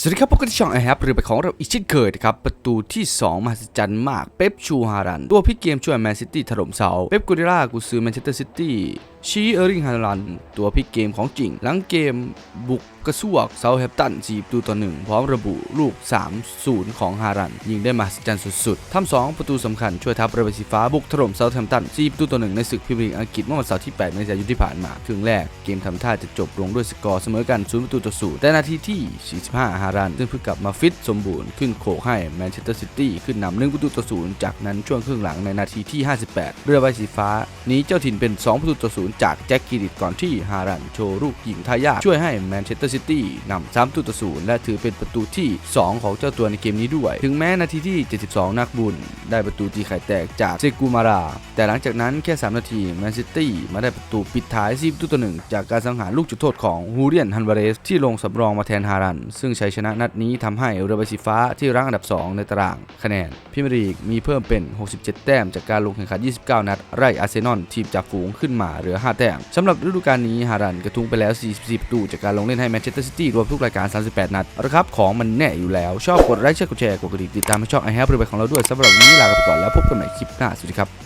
สวัสดีครับพบกันที่ช่องไอแฮปหรือไปของเราอีกเช่นเคยนะครับ ประตูที่ 2 มหัศจรรย์มาก เป๊ปชูฮารัน ตัวพลิเกมช่วยแมนซิตี้ถล่มเสา เป๊ปกูริล่ากูซื้อแมนเชสเตอร์ซิตี้ ชีเออริงฮารัน ตัวพลิกเกมของจริง หลังเกมบุกกระซวกเซาแฮปตันจีประตูต่อหนึ่งพร้อมระบุลูก 3-0 ของฮารัน ยิงได้มหัศจรรย์สุดๆ ทำสองประตูสำคัญช่วยทัพเรือใบสีฟ้าบุกถล่มเซาแฮมตันจีประตูต่อหนึ่งในศึกพรีเมียร์ลีกอังกฤษเมื่อวันเสาร์ที่ 8 เมษายนที่ผ่านมาครึ่งแรกเกมทำท่าจะจบลงด้วยสกอร์เสมอกัน 0 ประตูต่อ 0 แต่นาทีที่ 45 ฮารัน ซึ่งเพิ่งกลับมาฟิตสมบูรณ์ขึ้นโขกให้แมนเชสเตอร์ซิตี้ขึ้นนำ1ประตูต่อ 0 จากนั้นช่วงครึ่งหลังในนาทีที่ 58 เรือใบสีฟ้านีเจ้าถิ่นเป็น 2 ประตูต่อ 0จากแจ็คกิริตก่อนที่ฮารันโชว์ลูกยิงทายาช่วยให้แมนเชสเตอร์ซิตี้นำ3ประตูต่อ0และถือเป็นประตูที่ 2 ของเจ้าตัวในเกมนี้ด้วย ถึงแม้นาทีที่ 72 นักบุญ ได้ประตูตีไข่แตกจากเซกูมารา แต่หลังจากนั้นแค่ 3 นาทีแมนซิตี้มาได้ประตูปิดท้าย4ประตูต่อหนึ่งจากการสังหารลูกจุดโทษของฮูเรียนฮันวาเรสที่ลงสำรองมาแทนฮารัน ซึ่งชัยชนะนัดนี้ทำให้เรือใบสีฟ้าที่รั้งอันดับ 2 ในตารางคะแนนพรีเมียร์ลีกมีเพิ่มเป็น 67 แต้มจากการลงแข่งขัน 29 นัดไล่อาร์เซนอลทีมจากฝูงขึ้นมาเหลือ5 แต้มสำหรับฤดูกาลนี้ฮารันกระทุ้งไปแล้ว 44 ประตู จากการลงเล่นให้แมนเชสเตอร์ซิตี้รวมทุกรายการ 38 นัดระครับ ของมันแน่อยู่แล้ว ชอบกดไลค์แชร์กดแชร์กดกระดิ่งติดตามช่องไอแฮปเรือไปของเราด้วยสำหรับวันนี้ลาไปก่อนแล้วพบกันใหม่คลิปหน้าสวัสดีครับ